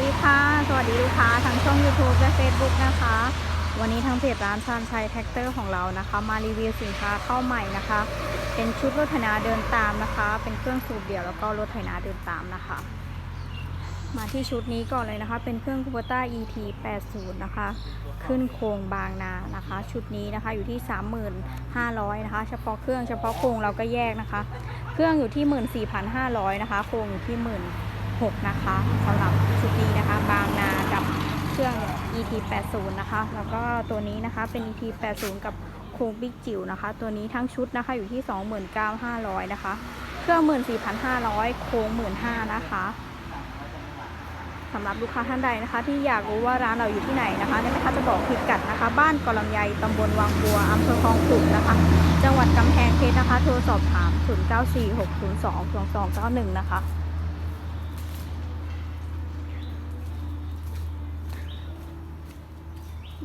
ดีค่ะ สวัสดีลูกค้าทั้งช่อง YouTube และ Facebook นะคะ วันนี้ทางเพจร้านชานชัยแท็กเตอร์ของเรานะคะ มารีวิวสินค้าเข้าใหม่นะคะ เป็นชุดรถไถนาเดินตามนะคะ เป็นเครื่องสูบเดี่ยวแล้วก็รถไถนาเดินตามนะคะ มาที่ชุดนี้ก่อนเลยนะคะ เป็นเครื่องคูเปต้า ET 80นะคะ ขึ้นโครงบางนานะคะ ชุดนี้นะคะอยู่ที่ 35,500นะคะ เฉพาะเครื่องเฉพาะโครงเราก็แยกนะคะ เครื่องอยู่ที่ 14,500นะคะ โครงอยู่ที่ 6 นะคะสำหรับชุดนี้นะคะ บางนากับเครื่อง ET 80นะคะ แล้วก็ตัวนี้นะคะเป็น ET 80กับโครงบิ๊กจิ๋วนะคะ ตัวนี้ทั้งชุดนะคะอยู่ที่ 29,500นะคะ เครื่อง 14,500 โครง15,000นะคะสำหรับลูกค้าท่านใดนะคะ ที่อยากรู้ว่าร้านเราอยู่ที่ไหนนะคะเนี่ยนะคะจะบอกพิกัดนะคะ บ้านกอลำไยตำบลวังบัวอำเภอคลองขลุงนะคะ จังหวัดกำแพงเพชรนะคะ โทรสอบถาม 0946022291 นะคะ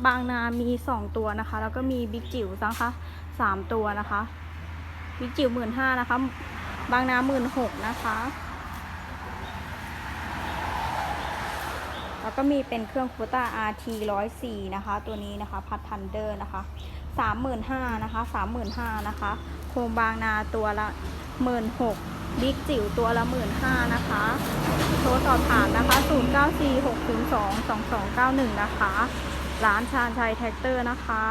บางนามี 2 ตัวนะคะ แล้วก็มีบิ๊กจิ๋วนะคะ3ตัวนะคะบิ๊กจิ๋วหมื่นห้านะคะ บางนาหมื่นหกนะคะ แล้วก็มีเป็นเครื่องคูต้า RT 104 นะคะ ตัวนี้นะคะ พัดทันเดอร์นะคะ35,000นห้านะคะ35,000นห้านะคะโครงบางนาตัวละ16,000บิ๊กจิ๋วตัวละ15,000นะคะโทรสอบถามนะคะ 0946022291 นะคะ ร้านชาญชัยแท็กเตอร์นะคะ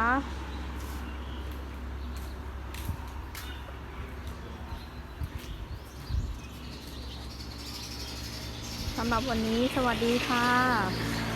สำหรับวันนี้สวัสดีค่ะ